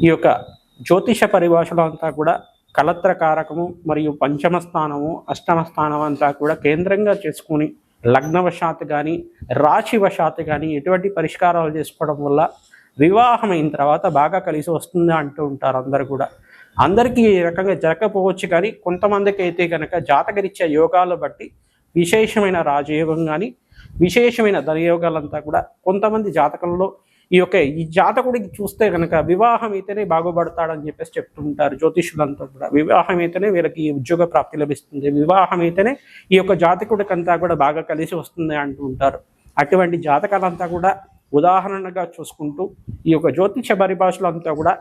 ఈ యొక్క జ్యోతిష పరిభాషలో అంతా కూడా కలత్రకారకము మరియు పంచమ స్థానము అష్టమ స్థానం అంతా కూడా కేంద్రంగా చేసుకుని లగ్నవశాత్తు కానీ రాశివశాత్తు కానీ ఎటువంటి పరిష్కారాలు చేసుకోవడం వల్ల వివాహం అయిన తర్వాత బాగా కలిసి వస్తుందా అంటూ ఉంటారు అందరు కూడా. అందరికీ ఈ రకంగా జరగకపోవచ్చు కానీ కొంతమందికి అయితే కనుక జాతకరిచ్చే యోగాలు బట్టి విశేషమైన రాజయోగం కానీ విశేషమైన ధనయోగాలంతా కూడా కొంతమంది జాతకంలో ఈ యొక్క ఈ జాతకుడికి చూస్తే కనుక వివాహం అయితేనే బాగుపడతాడని చెప్పేసి చెప్తుంటారు జ్యోతిషులంతా కూడా. వివాహం అయితేనే వీళ్ళకి ఉద్యోగ ప్రాప్తి లభిస్తుంది. వివాహం అయితేనే ఈ యొక్క జాతకుడికి అంతా కూడా బాగా కలిసి వస్తుంది అంటూ ఉంటారు. అటువంటి జాతకాలంతా కూడా ఉదాహరణగా చూసుకుంటూ ఈ యొక్క జ్యోతిష పరిభాషలు అంతా కూడా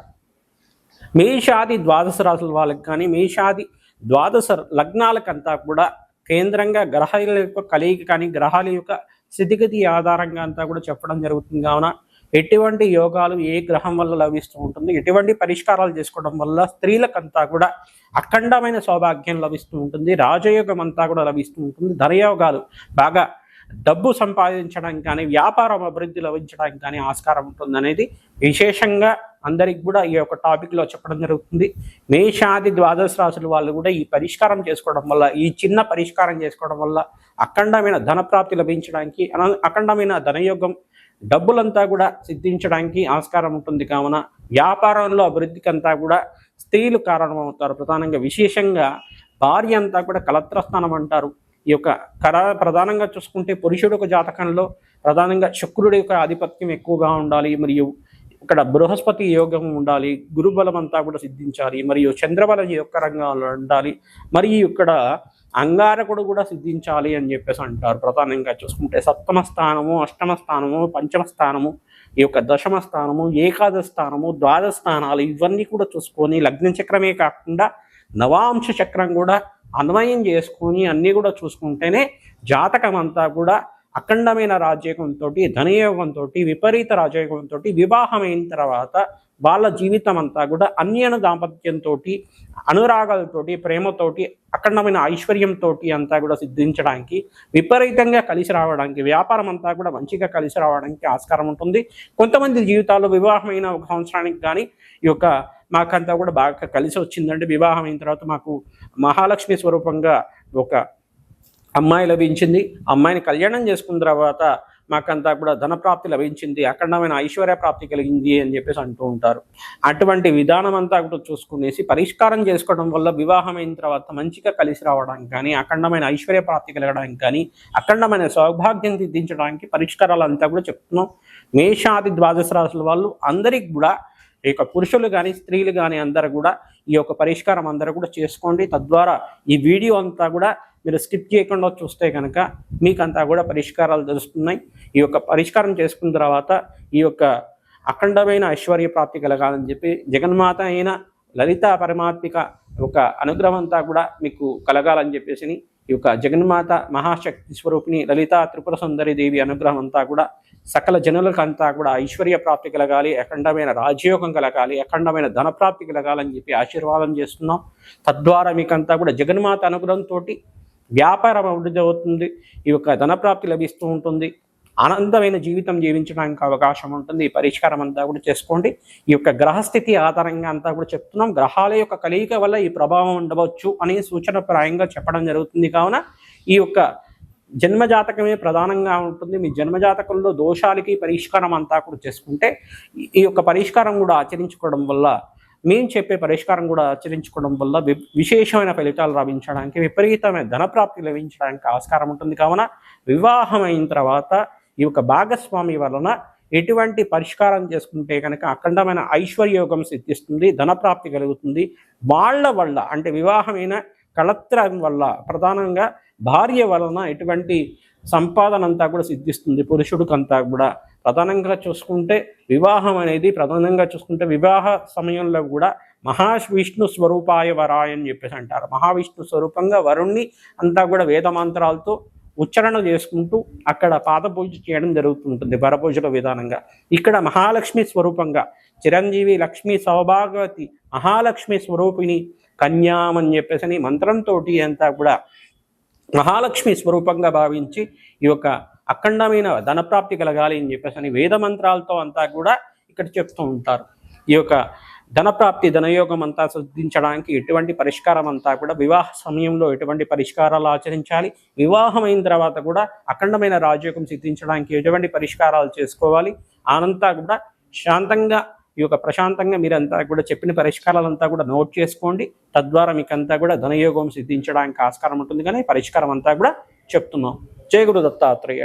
మేషాది ద్వాదశ రాశుల వాళ్ళకి కానీ మేషాది ద్వాదశ లగ్నాలకంతా కూడా కేంద్రంగా గ్రహాల యొక్క కలయిక కానీ గ్రహాల యొక్క స్థితిగతి ఆధారంగా అంతా కూడా చెప్పడం జరుగుతుంది. కావున ఎటువంటి యోగాలు ఏ గ్రహం వల్ల లభిస్తూ ఉంటుంది ఎటువంటి పరిష్కారాలు చేసుకోవడం వల్ల స్త్రీలకంతా కూడా అఖండమైన సౌభాగ్యం లభిస్తూ ఉంటుంది రాజయోగం అంతా కూడా లభిస్తూ ఉంటుంది ధనయోగాలు బాగా డబ్బు సంపాదించడానికి కానీ వ్యాపారం అభివృద్ధి లభించడానికి కానీ ఆస్కారం ఉంటుంది అనేది విశేషంగా అందరికి కూడా ఈ యొక్క టాపిక్లో చెప్పడం జరుగుతుంది. మేషాది ద్వాదశ రాశుల వాళ్ళు కూడా ఈ పరిష్కారం చేసుకోవడం వల్ల ఈ చిన్న పరిష్కారం చేసుకోవడం వల్ల అఖండమైన ధనప్రాప్తి లభించడానికి అన- అఖండమైన ధనయోగం డబ్బులంతా కూడా సిద్ధించడానికి ఆస్కారం ఉంటుంది. కావున వ్యాపారంలో అభివృద్ధికి అంతా కూడా స్త్రీలు కారణమవుతారు. ప్రధానంగా విశేషంగా భార్య అంతా కూడా కలత్రస్థానం అంటారు. ఈ యొక్క కర ప్రధానంగా చూసుకుంటే పురుషుడు ఒక జాతకంలో ప్రధానంగా శుక్రుడి యొక్క ఆధిపత్యం ఎక్కువగా ఉండాలి. మరియు ఇక్కడ బృహస్పతి యోగం ఉండాలి. గురుబలం అంతా కూడా సిద్ధించాలి. మరియు చంద్రబలం యొక్క రంగంలో ఉండాలి. మరియు ఇక్కడ అంగారకుడు కూడా సిద్ధించాలి అని చెప్పేసి అంటారు. ప్రధానంగా చూసుకుంటే సప్తమ స్థానము అష్టమ స్థానము పంచమ స్థానము ఈ యొక్క దశమ స్థానము ఏకాదశ స్థానము ద్వాదశ స్థానాలు ఇవన్నీ కూడా చూసుకొని లగ్న చక్రమే కాకుండా నవాంశ చక్రం కూడా అన్వయం చేసుకొని అన్నీ కూడా చూసుకుంటేనే జాతకం అంతా కూడా అఖండమైన రాజయోగంతో ధనయోగంతో విపరీత రాజయోగంతో వివాహమైన తర్వాత వాళ్ళ జీవితం అంతా కూడా అన్యన దాంపత్యంతో అనురాగాలతోటి ప్రేమతోటి అఖండమైన ఐశ్వర్యంతో అంతా కూడా సిద్ధించడానికి విపరీతంగా కలిసి రావడానికి వ్యాపారం అంతా కూడా మంచిగా కలిసి రావడానికి ఆస్కారం ఉంటుంది. కొంతమంది జీవితాల్లో వివాహమైన ఒక సంవత్సరానికి కానీ ఈ యొక్క మాకంతా కూడా బాగా కలిసి వచ్చిందంటే వివాహం అయిన తర్వాత మాకు మహాలక్ష్మి స్వరూపంగా ఒక అమ్మాయి లభించింది. అమ్మాయిని కళ్యాణం చేసుకున్న తర్వాత మాకంతా కూడా ధనప్రాప్తి లభించింది అఖండమైన ఐశ్వర్య ప్రాప్తి కలిగింది అని చెప్పేసి అంటూ ఉంటారు. అటువంటి విధానం అంతా కూడా చూసుకునేసి పరిష్కారం చేసుకోవడం వల్ల వివాహం అయిన తర్వాత మంచిగా కలిసి రావడానికి కానీ అఖండమైన ఐశ్వర్య ప్రాప్తి కలగడానికి కానీ అఖండమైన సౌభాగ్యం సిద్ధించడానికి పరిష్కారాలు అంతా కూడా చెప్తున్నాం. మేషాది ద్వాదశ రాశుల వాళ్ళు అందరికి కూడా ఈ యొక్క పురుషులు కానీ స్త్రీలు కానీ అందరూ కూడా ఈ యొక్క పరిష్కారం అందరూ కూడా చేసుకోండి. తద్వారా ఈ వీడియో అంతా కూడా మీరు స్కిప్ చేయకుండా చూస్తే కనుక మీకంతా కూడా పరిష్కారాలు తెలుస్తున్నాయి. ఈ యొక్క పరిష్కారం చేసుకున్న తర్వాత ఈ యొక్క అఖండమైన ఐశ్వర్య ప్రాప్తి కలగాలని చెప్పి జగన్మాత అయిన లలిత పరమాత్మిక ఒక అనుగ్రహం అంతా కూడా మీకు కలగాలని చెప్పేసి ఈ యొక్క జగన్మాత మహాశక్తి స్వరూపిణి లలిత త్రిపుర సుందరి దేవి అనుగ్రహం అంతా కూడా సకల జనులకంతా కూడా ఐశ్వర్య ప్రాప్తి కలగాలి అఖండమైన రాజయోగం కలగాలి అఖండమైన ధనప్రాప్తి కలగాలని చెప్పి ఆశీర్వాదం చేస్తున్నాం. తద్వారా మీకంతా కూడా జగన్మాత అనుగ్రహంతో వ్యాపారం అభివృద్ధి అవుతుంది ఈ యొక్క ధనప్రాప్తి లభిస్తూ ఉంటుంది. ఆనందమైన జీవితం జీవించడానికి అవకాశం ఉంటుంది. ఈ పరిష్కారం అంతా కూడా చేసుకోండి. ఈ యొక్క గ్రహస్థితి ఆధారంగా అంతా కూడా చెప్తున్నాం. గ్రహాల యొక్క కలయిక వల్ల ఈ ప్రభావం ఉండవచ్చు అనే సూచన ప్రాయంగా చెప్పడం జరుగుతుంది. కావున ఈ యొక్క జన్మజాతకమే ప్రధానంగా ఉంటుంది. మీ జన్మజాతకంలో దోషాలకి పరిష్కారం అంతా కూడా చేసుకుంటే ఈ యొక్క పరిష్కారం కూడా ఆచరించుకోవడం వల్ల మేము చెప్పే పరిష్కారం కూడా ఆచరించుకోవడం వల్ల వి- విశేషమైన ఫలితాలు లభించడానికి విపరీతమైన ధనప్రాప్తి లభించడానికి ఆస్కారం ఉంటుంది. కావున వివాహం అయిన తర్వాత ఈ యొక్క భాగస్వామి వలన ఎటువంటి పరిష్కారం చేసుకుంటే కనుక అఖండమైన ఐశ్వర్యోగం సిద్ధిస్తుంది ధనప్రాప్తి కలుగుతుంది. వాళ్ళ వల్ల అంటే వివాహమైన కళత్రం వల్ల ప్రధానంగా భార్య వలన ఎటువంటి సంపాదన అంతా కూడా సిద్ధిస్తుంది. పురుషుడికంతా కూడా. ప్రధానంగా చూసుకుంటే వివాహం అనేది ప్రధానంగా చూసుకుంటే వివాహ సమయంలో కూడా మహావిష్ణు స్వరూపాయ వరాయ అని చెప్పేసి అంటారు. మహావిష్ణు స్వరూపంగా వరుణ్ణి అంతా కూడా వేదమంత్రాలతో ఉచ్చారణ చేసుకుంటూ అక్కడ పాదపూజ చేయడం జరుగుతుంటుంది వరపూజల విధానంగా. ఇక్కడ మహాలక్ష్మి స్వరూపంగా చిరంజీవి లక్ష్మి సౌభాగవతి మహాలక్ష్మి స్వరూపిణి కన్యామని చెప్పేసి అని మంత్రంతో అంతా కూడా మహాలక్ష్మి స్వరూపంగా భావించి ఈ యొక్క అఖండమైన ధనప్రాప్తి కలగాలి అని చెప్పేసి అని వేద మంత్రాలతో అంతా కూడా ఇక్కడ చెప్తూ ఉంటారు. ఈ యొక్క ధనప్రాప్తి ధనయోగం అంతా సిద్ధించడానికి ఎటువంటి పరిష్కారం అంతా కూడా వివాహ సమయంలో ఎటువంటి పరిష్కారాలు ఆచరించాలి వివాహం అయిన తర్వాత కూడా అఖండమైన రాజయోగం సిద్ధించడానికి ఎటువంటి పరిష్కారాలు చేసుకోవాలి ఆనంతా కూడా శాంతంగా ఈ యొక్క ప్రశాంతంగా మీరంతా కూడా చెప్పిన పరిష్కారాలంతా కూడా నోట్ చేసుకోండి. తద్వారా మీకంతా కూడా ధనయోగం సిద్ధించడానికి ఆస్కారం ఉంటుంది. కానీ పరిష్కారం అంతా కూడా చెప్తున్నాం. జయగురు దత్తాత్రేయ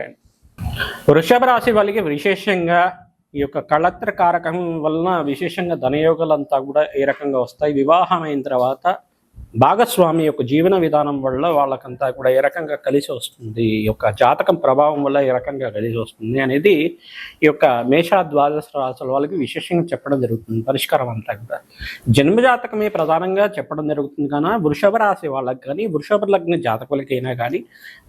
వృషభ రాశి వాళ్ళకి విశేషంగా ఈ యొక్క కళత్ర కారకం వలన విశేషంగా ధనయోగాలంతా కూడా ఏ రకంగా వస్తాయి? వివాహం అయిన తర్వాత భాగస్వామి యొక్క జీవన విధానం వల్ల వాళ్ళకంతా కూడా ఏ రకంగా కలిసి వస్తుంది ఈ యొక్క జాతకం ప్రభావం వల్ల ఏ రకంగా కలిసి వస్తుంది అనేది ఈ యొక్క మేషాద్వాదశ ద్వాదశ వాళ్ళకి విశేషంగా చెప్పడం జరుగుతుంది పరిష్కారం అంతా కూడా. జన్మ జాతకమే ప్రధానంగా చెప్పడం జరుగుతుంది కానీ వృషభ రాశి వాళ్ళకి కానీ వృషభ లగ్న జాతకులకైనా కానీ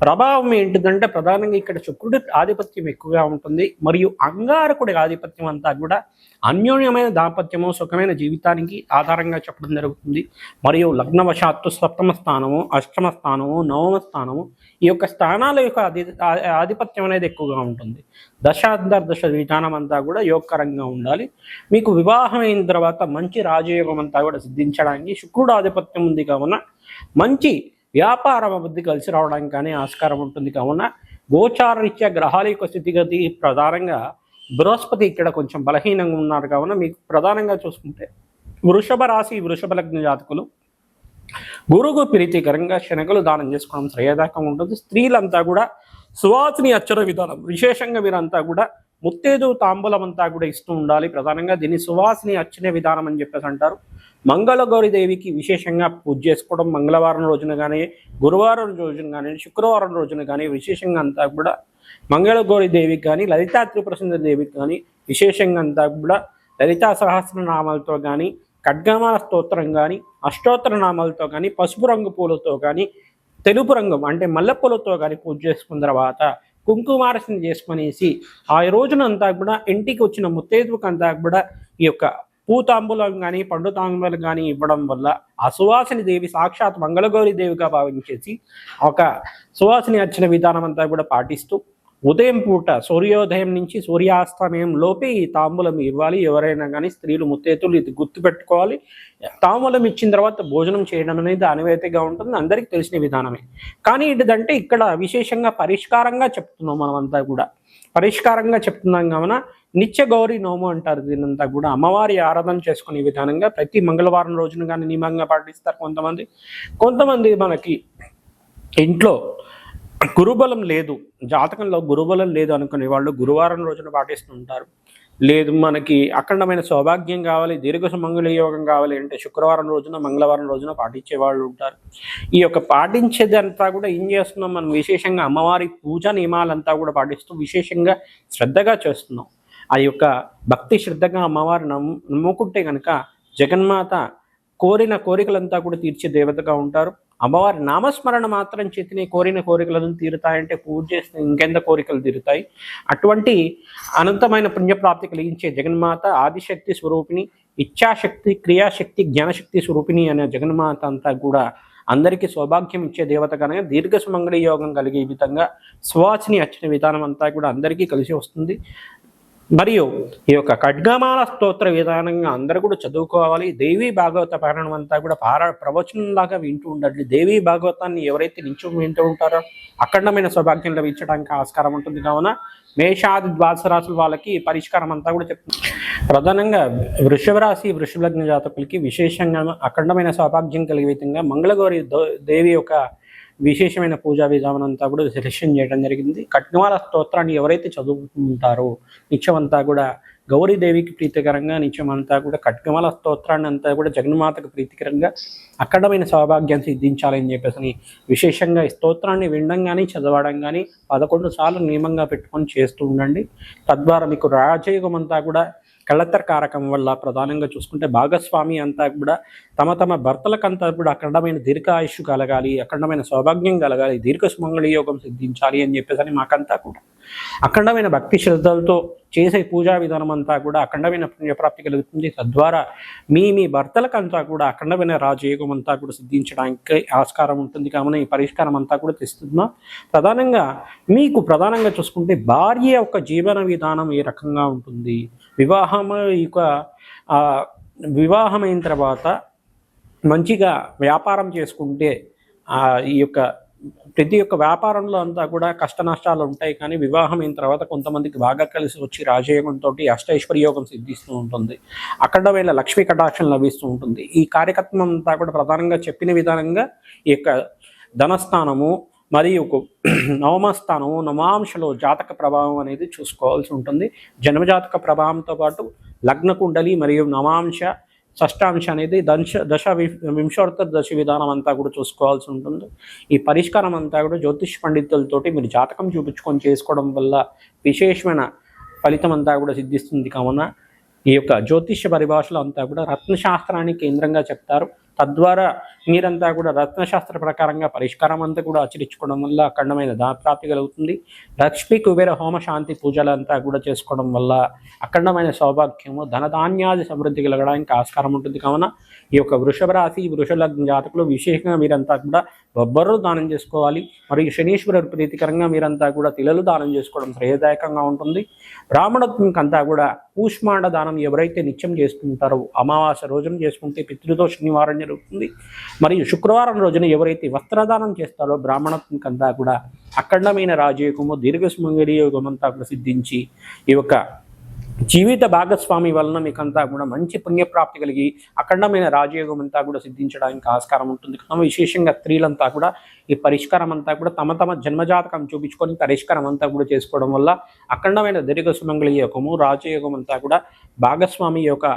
ప్రభావం ఏంటిదంటే ప్రధానంగా ఇక్కడ శుక్రుడి ఆధిపత్యం ఎక్కువగా ఉంటుంది మరియు అంగారకుడి ఆధిపత్యం అంతా కూడా అన్యోన్యమైన దాంపత్యము సుఖమైన జీవితానికి ఆధారంగా చెప్పడం జరుగుతుంది మరియు లగ్నవశాత్తు సప్తమ స్థానము అష్టమ స్థానము నవమ స్థానము ఈ యొక్క స్థానాల యొక్క అధి ఆధిపత్యం అనేది ఎక్కువగా ఉంటుంది. దశాంతర్దశ విధానం అంతా కూడా యోగకరంగా ఉండాలి. మీకు వివాహం అయిన తర్వాత మంచి రాజయోగం అంతా కూడా సిద్ధించడానికి శుక్రుడు ఆధిపత్యం ఉంది కావున మంచి వ్యాపార అభివృద్ధి కలిసి రావడానికి కానీ ఆస్కారం ఉంటుంది కావున గోచారరీత్యా గ్రహాల యొక్క స్థితిగతి ప్రధానంగా బృహస్పతి ఇక్కడ కొంచెం బలహీనంగా ఉన్నారు కావున మీకు ప్రధానంగా చూసుకుంటే వృషభ రాశి వృషభ లగ్న జాతకులు గురువుకు ప్రీతికరంగా శనగలు దానం చేసుకోవడం శ్రేయదాకం ఉంటుంది. స్త్రీలంతా కూడా సువాసిని అచ్చర విధానం విశేషంగా మీరంతా కూడా ముత్తేదు తాంబూలం అంతా కూడా ఇస్తూ ఉండాలి. ప్రధానంగా దీన్ని సువాసిని అచ్చనే విధానం అని చెప్పేసి అంటారు. మంగళగౌరి దేవికి విశేషంగా పూజ చేసుకోవడం మంగళవారం రోజున కానీ గురువారం రోజున కానీ శుక్రవారం రోజున కానీ విశేషంగా అంతా కూడా మంగళగౌరి దేవికి కానీ లలితా త్రిపురసుందరి దేవికి కానీ విశేషంగా అంతా కూడా లలితా సహస్రనామాలతో కానీ ఖడ్గమాల స్తోత్రం కానీ అష్టోత్తరనామాలతో కానీ పసుపు రంగు పూలతో కానీ తెలుపు రంగు అంటే మల్లెపూలతో కానీ పూజ చేసుకున్న తర్వాత కుంకుమార్చన చేసుకునేసి ఆ రోజునంతా కూడా ఇంటికి వచ్చిన ముత్తైదువుకి అంతా కూడా ఈ యొక్క పూతాంబులం కానీ పండు తాంబులం కానీ ఇవ్వడం వల్ల ఆ సువాసిని దేవి సాక్షాత్ మంగళగౌరి దేవిగా భావించేసి ఒక సువాసిని అర్చన విధానం అంతా కూడా పాటిస్తూ ఉదయం పూట సూర్యోదయం నుంచి సూర్యాస్తమయం లోపే ఈ తాంబూలం ఇవ్వాలి. ఎవరైనా కానీ స్త్రీలు ముత్తేతులు ఇది గుర్తుపెట్టుకోవాలి తాంబూలం ఇచ్చిన తర్వాత భోజనం చేయడం అనేది అనివేతగా ఉంటుంది. అందరికీ తెలిసిన విధానమే. కానీ ఇదంటే ఇక్కడ విశేషంగా పరిష్కారంగా చెప్తున్నాం మనమంతా కూడా. పరిష్కారంగా చెప్తున్నాం కావున నిత్య గౌరీ నోము అంటారు దీనంతా కూడా. అమ్మవారి ఆరాధన చేసుకునే విధానంగా ప్రతి మంగళవారం రోజున కానీ నియమంగా పాటిస్తారు కొంతమంది. కొంతమంది మనకి ఇంట్లో గురుబలం లేదు. జాతకంలో గురుబలం లేదు అనుకునే వాళ్ళు గురువారం రోజున పాటిస్తుంటారు. లేదు మనకి అఖండమైన సౌభాగ్యం కావాలి దీర్ఘ సుమంగళ యోగం కావాలి అంటే శుక్రవారం రోజున మంగళవారం రోజున పాటించే వాళ్ళు ఉంటారు. ఈ యొక్క పాటించేదంతా కూడా ఏం చేస్తున్నాం మనం? విశేషంగా అమ్మవారి పూజా నియమాలంతా కూడా పాటిస్తూ విశేషంగా శ్రద్ధగా చేస్తున్నాం. ఆ యొక్క భక్తి శ్రద్ధగా అమ్మవారు నమ్ము నమ్ముకుంటే కనుక జగన్మాత కోరిన కోరికలంతా కూడా తీర్చే దేవతగా ఉంటారు. అమ్మవారి నామస్మరణ మాత్రం చేతిని కోరిన కోరికలను తీరుతాయంటే పూజ చేస్తే ఇంకెంత కోరికలు తీరుతాయి? అటువంటి అనంతమైన పుణ్యప్రాప్తి కలిగించే జగన్మాత ఆదిశక్తి స్వరూపిణి ఇచ్ఛాశక్తి క్రియాశక్తి జ్ఞానశక్తి స్వరూపిణి అనే జగన్మాత అంతా కూడా అందరికీ సౌభాగ్యం ఇచ్చే దేవత కనుక దీర్ఘ సుమంగళి యోగం కలిగే విధంగా సువాసిని అచ్చిన విధానం అంతా కూడా అందరికీ కలిసి వస్తుంది. మరియు ఈ యొక్క ఖడ్గమాల స్తోత్ర విధానంగా అందరూ కూడా చదువుకోవాలి. దేవీ భాగవత పారాయణం అంతా కూడా పారా ప్రవచనంలాగా వింటూ ఉండండి దేవీ భాగవతాన్ని ఎవరైతే నించు వింటూ ఉంటారో అఖండమైన సౌభాగ్యం లభించడానికి ఆస్కారం ఉంటుంది. కావున మేషాది ద్వాదశ రాశుల వాళ్ళకి పరిష్కారం అంతా కూడా చెప్తుంది ప్రధానంగా వృషభ రాశి లగ్న జాతకులకి విశేషంగా అఖండమైన సౌభాగ్యం కలిగే విధంగా మంగళగౌరి దో- దేవి యొక్క విశేషమైన పూజా విధానం అంతా కూడా సెలెక్షన్ చేయడం జరిగింది. కట్నవాల స్తోత్రాన్ని ఎవరైతే చదువుకుంటారో నిత్యం అంతా కూడా గౌరీదేవికి ప్రీతికరంగా నిత్యం అంతా కూడా కట్నమాల స్తోత్రాన్ని అంతా కూడా జగన్మాతకు ప్రీతికరంగా అఖండమైన సౌభాగ్యం సిద్ధించాలని చెప్పేసి విశేషంగా ఈ స్తోత్రాన్ని వినడం కానీ చదవడం కానీ పదకొండు సార్లు నియమంగా పెట్టుకొని చేస్తూ ఉండండి. తద్వారా మీకు రాజయోగం అంతా కూడా కళ్ళత్తర కారకం వల్ల ప్రధానంగా చూసుకుంటే భాగస్వామి అంతా కూడా తమ తమ భర్తలకంతా కూడా అఖండమైన దీర్ఘాయుష్ కలగాలి అఖండమైన సౌభాగ్యం కలగాలి దీర్ఘ సుమంగళి యోగం సిద్ధించాలి అని చెప్పేసి అని మాకంతా కూడా. అఖండమైన భక్తి శ్రద్ధలతో చేసే పూజా విధానం అంతా కూడా అఖండమైన పుణ్యప్రాప్తి కలుగుతుంది. తద్వారా మీ మీ భర్తలకంతా కూడా అఖండమైన రాజయోగం అంతా కూడా సిద్ధించడానికి ఆస్కారం ఉంటుంది. కావున ఈ పరిష్కారం అంతా కూడా తెస్తున్నాం ప్రధానంగా మీకు ప్రధానంగా చూసుకుంటే భార్య యొక్క జీవన విధానం ఏ రకంగా ఉంటుంది? వివాహం యొక్క వివాహమైన తర్వాత మంచిగా వ్యాపారం చేసుకుంటే ఈ యొక్క ప్రతి ఒక్క వ్యాపారంలో అంతా కూడా కష్ట నష్టాలు ఉంటాయి కానీ వివాహం అయిన తర్వాత కొంతమందికి బాగా కలిసి వచ్చి రాజయోగంతో అష్టైశ్వర్యోగం సిద్ధిస్తూ ఉంటుంది. అక్కడ అఖండమైన లక్ష్మీ కటాక్షం లభిస్తూ ఉంటుంది. ఈ కార్యకర్తం అంతా కూడా ప్రధానంగా చెప్పిన విధానంగా ఈ యొక్క ధనస్థానము మరియు ఒక నవమస్థానము నవాంశలో జాతక ప్రభావం అనేది చూసుకోవాల్సి ఉంటుంది. జన్మజాతక ప్రభావంతో పాటు లగ్న కుండలి మరియు నవాంశ షష్టాంశ అనేది దశ దశ వింశోత్తర దశ విధానం అంతా కూడా చూసుకోవాల్సి ఉంటుంది. ఈ పరిష్కారం అంతా కూడా జ్యోతిష్ పండితులతోటి మీరు జాతకం చూపించుకొని చేసుకోవడం వల్ల విశేషమైన ఫలితం అంతా కూడా సిద్ధిస్తుంది. కావున ఈ యొక్క జ్యోతిష్య పరిభాషలో అంతా కూడా రత్నశాస్త్రాన్ని కేంద్రంగా చెప్తారు. తద్వారా మీరంతా కూడా రత్నశాస్త్ర ప్రకారంగా పరిష్కారం అంతా కూడా ఆచరించుకోవడం వల్ల అఖండమైన ప్రాప్తి కలుగుతుంది. లక్ష్మీ కుబేర హోమ శాంతి పూజలు అంతా కూడా చేసుకోవడం వల్ల అఖండమైన సౌభాగ్యము ధనధాన్యాది సమృద్ధి కలగడానికి ఆస్కారం ఉంటుంది. కావున ఈ యొక్క వృషభ రాశి వృషభ లగ్న జాతకులు విశేషంగా మీరంతా కూడా బొబ్బర్రు దానం చేసుకోవాలి. మరియు శనీశ్వరుడు ప్రీతికరంగా మీరంతా కూడా తిలలు దానం చేసుకోవడం శ్రేయదాయకంగా ఉంటుంది. బ్రాహ్మణత్వంకి అంతా కూడా కూష్మాండ దానం ఎవరైతే నిత్యం చేసుకుంటారో అమావాస్య రోజున చేసుకుంటే పితృదోష నివారణ జరుగుతుంది. మరియు శుక్రవారం రోజున ఎవరైతే వస్త్రదానం చేస్తారో బ్రాహ్మణత్వం కంతా కూడా అఖండమైన రాజయోగము దీర్ఘ యోగం అంతా కూడా సిద్ధించి ఈ యొక్క జీవిత భాగస్వామి వలన మీకంతా కూడా మంచి పుణ్యప్రాప్తి కలిగి అఖండమైన రాజయోగం అంతా కూడా సిద్ధించడానికి ఆస్కారం ఉంటుంది. కావున విశేషంగా స్త్రీలంతా కూడా ఈ పరిష్కారం అంతా కూడా తమ తమ జన్మజాతకం చూపించుకొని పరిష్కారం అంతా కూడా చేసుకోవడం వల్ల అఖండమైన దీర్ఘ సుమంగళ యోగము రాజయోగం అంతా కూడా భాగస్వామి యొక్క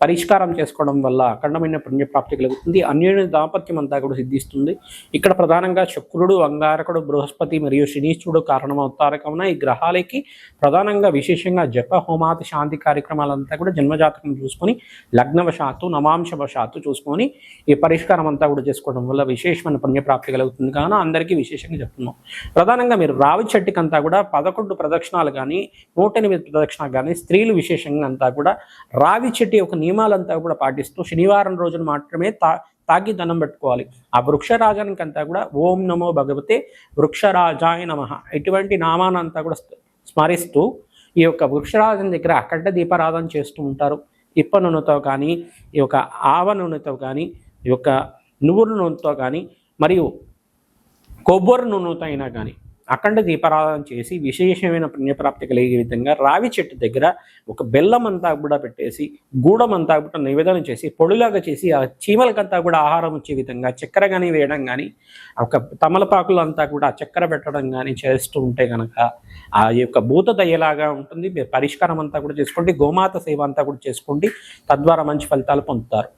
పరిష్కారం చేసుకోవడం వల్ల అఖండమైన పుణ్యప్రాప్తి కలుగుతుంది. అన్యోన్య దాంపత్యం అంతా కూడా సిద్ధిస్తుంది. ఇక్కడ ప్రధానంగా శుక్రుడు అంగారకుడు బృహస్పతి మరియు శనీశ్వరుడు కారణమవుతారు కావున ఈ గ్రహాలకి ప్రధానంగా విశేషంగా జప హోమాతి శాంతి కార్యక్రమాలంతా కూడా జన్మజాతకం చూసుకొని లగ్నవశాత్తు నమాంశవశాత్తు చూసుకొని ఈ పరిష్కారం అంతా కూడా చేసుకోవడం వల్ల విశేషమైన పుణ్యప్రాప్తి కలుగుతుంది కావున అందరికీ విశేషంగా చెప్తున్నాం. ప్రధానంగా మీరు రావి చెట్టుకంతా కూడా పదకొండు ప్రదక్షిణాలు కానీ నూట ఎనిమిది ప్రదక్షిణాలు కానీ స్త్రీలు విశేషంగా అంతా కూడా రావి చెట్టు యొక్క నియమాలంతా కూడా పాటిస్తూ శనివారం రోజున మాత్రమే తా తాగి దండం పెట్టుకోవాలి. ఆ వృక్షరాజానికి అంతా కూడా ఓం నమో భగవతే వృక్షరాజాయ నమ. ఇటువంటి నామానంతా కూడా స్మరిస్తూ ఈ యొక్క వృక్షరాజన్ దగ్గర అఖండ దీపారాధన చేస్తూ ఉంటారు. ఇప్ప నూనెతో కానీ ఈ యొక్క ఆవ నూనెతో కానీ ఈ యొక్క నువ్వుల నూనెతో కానీ మరియు కొబ్బరి నూనెతో అయినా కానీ. అఖండ దీపారాధన చేసి విశేషమైన పుణ్యప్రాప్తి కలిగే విధంగా రావి చెట్టు దగ్గర ఒక బెల్లం అంతా కూడా పెట్టేసి గూడం అంతా కూడా నివేదన చేసి పొడిలాగా చేసి ఆ చీమలకంతా కూడా ఆహారం వచ్చే విధంగా చక్కెర కానీ వేయడం కానీ ఒక తమలపాకులు అంతా కూడా చక్కెర పెట్టడం కానీ చేస్తూ ఉంటే కనుక ఆ యొక్క భూత దయ్యలాగా ఉంటుంది. పరిష్కారం అంతా కూడా చేసుకోండి. గోమాత సేవ అంతా కూడా చేసుకోండి. తద్వారా మంచి ఫలితాలు పొందుతారు.